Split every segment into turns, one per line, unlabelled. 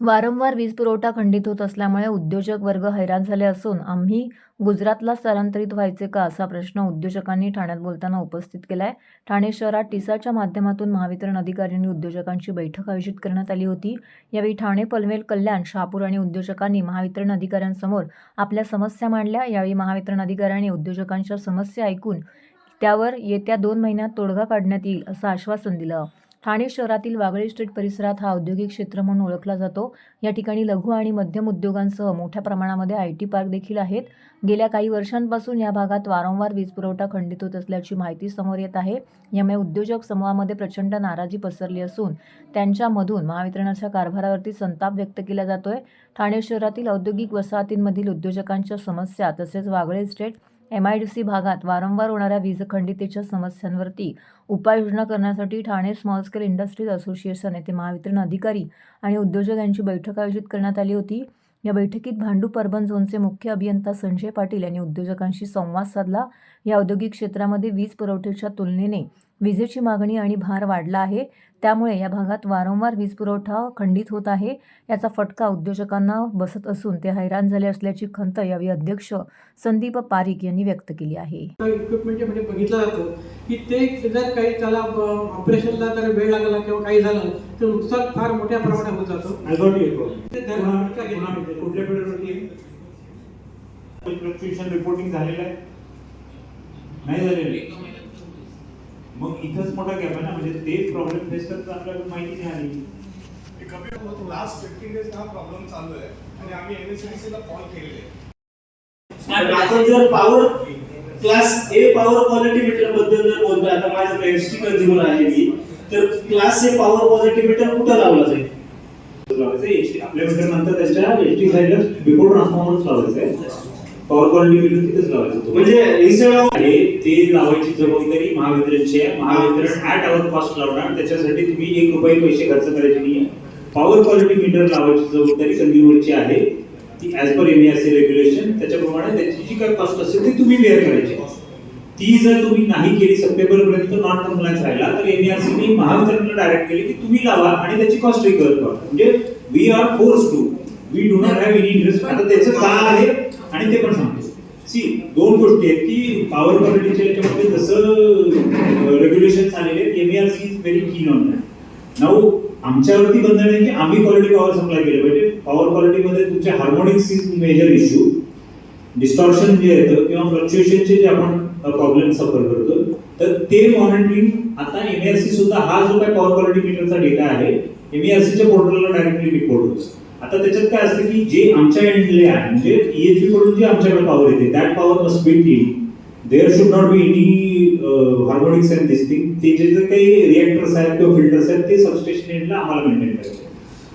वारंवार वीज पुरवठा खंडित होत असल्यामुळे उद्योजक वर्ग हैराण झाले असून आम्ही गुजरातला स्थलांतरित व्हायचे का असा प्रश्न उद्योजकांनी ठाण्यात बोलताना उपस्थित केला आहे ठाणे शहरात टिसाच्या माध्यमातून महावितरण अधिकाऱ्यांनी उद्योजकांची बैठक आयोजित करण्यात आली होती. यावेळी ठाणे पनवेल कल्याण शहापूर आणि उद्योजकांनी महावितरण अधिकाऱ्यांसमोर आपल्या समस्या मांडल्या. यावेळी महावितरण अधिकाऱ्यांनी उद्योजकांच्या समस्या ऐकून त्यावर येत्या दोन महिन्यात तोडगा काढण्यात येईल असं आश्वासन दिलं. ठाणे शहरातील वागळे स्ट्रीट परिसरात हा औद्योगिक क्षेत्र म्हणून ओळखला जातो. या ठिकाणी लघु आणि मध्यम उद्योगांसह मोठ्या प्रमाणामध्ये आय टी पार्क देखील आहेत. गेल्या काही वर्षांपासून या भागात वारंवार वीज पुरवठा खंडित होत असल्याची माहिती समोर येत आहे. यामुळे उद्योजक समूहामध्ये प्रचंड नाराजी पसरली असून त्यांच्यामधून महावितरणाच्या कारभारावरती संताप व्यक्त केला जातोय. ठाणे शहरातील औद्योगिक वसाहतींमधील उद्योजकांच्या समस्या तसेच Wagle estate M I D C भागात वारंवार होणाऱ्या वीज खंडितेच्या समस्यांवरती उपाययोजना करण्यासाठी Thane small scale industries association येथे महावितरण अधिकारी आणि उद्योजक यांची बैठक आयोजित करण्यात आली होती. या बैठकीत भांडू पर्बन झोनचे मुख्य अभियंता संजय पाटील यांनी उद्योजकांशी संवाद साधला. या औद्योगिक क्षेत्रामध्ये वीज पुरवठ्याच्या तुलनेने विजेची मागणी आणि भार वाढला आहे. त्यामुळे या भागात वारंवार वीज पुरवठा खंडित होत आहे. याचा फटका उद्योजकांना बसत असून ते हैराण झाले असल्याची खंत यावेळी अध्यक्ष संदीप पारिक यांनी व्यक्त केली आहे.
इक्विपमेंट म्हणजे बघितलं जातं की ते जर काही त्याला ऑपरेशनला जर वेळ लागला किंवा काही झालं तर नुकसान फार मोठ्या प्रमाणात होत जातं.
कुठल्या रिपोर्टिंग झालेलं आहे. नाही झालेलं. आहे. मग इथंच मोठा गॅप आहे ना? म्हणजे ते प्रॉब्लेम फेस करत आपल्याला माहिती नाही आली.
लास्ट फिफ्टीन डेज हा प्रॉब्लेम चालू आहे. आणि आम्ही एनएसडीसी ला कॉल केलेले.
आपण जर power class A power quality मीटरबद्दल जर बोलतोय आता माझं एसटी कंझ्युमर आहे मी तर class A power quality meter कुठं लावला जाईल?
आपल्या मीटर नंतर त्याच्या एच टी साईडला बिफोर ट्रान्सफॉर्मरच लावायचं आहे पॉवर क्वालिटी मीटर तिथेच लावायचं होतं.
म्हणजे इन्स्टेड
आणि ते लावायची जबाबदारी महावितरणची आहे. महावितरण ॲट आवर कॉस्ट लावणार. त्याच्यासाठी तुम्ही एक रुपये पैसे खर्च करायचे नाही पॉवर क्वालिटी मीटर लावायची जबाबदारी कंझ्युमरची आहे. ती as per M S C regulation त्याच्याप्रमाणे त्याची जी काय कॉस्ट असेल ती तुम्ही बेअर करायची. ती जर तुम्ही नाही केली सप्टेंबर पर्यंत नॉन कम्प्लायन्स राहिला तर एम आर सीने महावितरणला डायरेक्ट केली की तुम्ही लावा आणि त्याची कॉस्ट रिकवर करा म्हणजे we are force to we do not have any interest आता त्याचं का आहे? आणि ते पण सांगतो. सी दोन गोष्टी आहेत की पॉवर क्वालिटीच्या याच्यामध्ये जसं रेग्युलेशन आलेले आहेत MRC is very keen on that now आमच्यावरती बंधन आहे की आम्ही क्वालिटी पॉवर सप्लाय केलं पाहिजे. पॉवर क्वालिटीमध्ये तुमच्या harmonics is major issue distortion जे येतं किंवा फ्लक्च्युएशनचे जे आपण प्रॉब्लेम सफर करतो तर ते मॉनिटरिंग आता एम ईएससी सुद्धा हा जो काही पॉवर क्वालिटी मीटरचा डेटा आहे एम आर सीच्या पोर्टलला डायरेक्टली रिपोर्ट होतो. आता त्याच्यात काय असतं की जे आमच्या एंडले आहे म्हणजे EHV कडून जे आमच्याकडे पॉवर येते that power must be team there should not be any harmonics and this thing ते जे जे काही रिॲक्टर्स आहेत किंवा फिल्टर्स आहेत ते सबस्टेशन एंडला आम्हाला मेंटेन करायचे.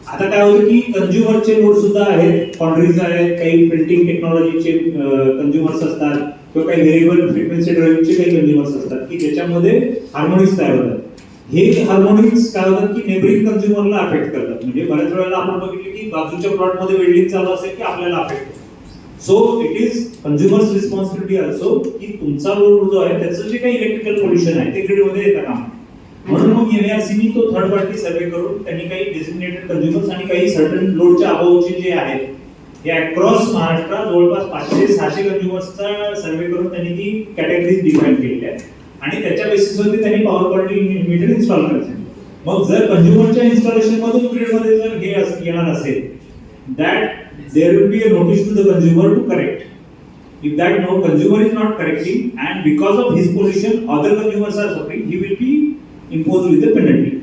आता काय होतं की कंझ्युमरचे नोड सुद्धा आहेत कॉन्ट्रीज आहेत काही प्रिंटिंग टेक्नॉलॉजीचे कंझ्युमर्स असतात किंवा काही व्हेरिएबल फ्रिक्वेन्सी ड्राईव्हचे काही कंझ्युमर्स असतात की ज्याच्यामध्ये हार्मोनिक्स तयार होतात. हे हार्मोनिक्स काय होतात की नेबरिंग कन्झ्युमरला अफेक्ट करतात. म्हणजे बऱ्याच वेळेला आपण बघितले की बाजूच्या प्लॉटमध्ये वेल्डिंग चालू असेल की आपल्याला affect so it is consumer's responsibility असो की तुमचा लोड जो आहे त्याचं जे काही इलेक्ट्रिकल पोल्युशन आहे ते ग्रीडमध्ये येतं का म्हणून मग एनआरसीनी तो थर्ड पार्टी सर्वे करून त्यांनी काही डेसिग्नेटेड कन्झ्युमर्स आणि काही सर्टन लोडच्या अभावचे जे आहेत हे अक्रॉस महाराष्ट्रात जवळपास पाचशे सहाशे कन्झ्युमर्सचा सर्वे करून त्यांनी ती कॅटेगरीज डिफाईन केलेली आहे आणि त्याच्या बेसिसवरती त्यांनी पॉवर क्वालिटी मीटर इन्स्टॉल करायचे. मग जर कंज्युमरच्या इन्स्टॉलेशन मधून ग्रीडमध्ये जर हे येणार असेल that there will be a notice to the consumer to correct if that no consumer is not correcting and because of his position other consumers are suffering he will be impose with a penalty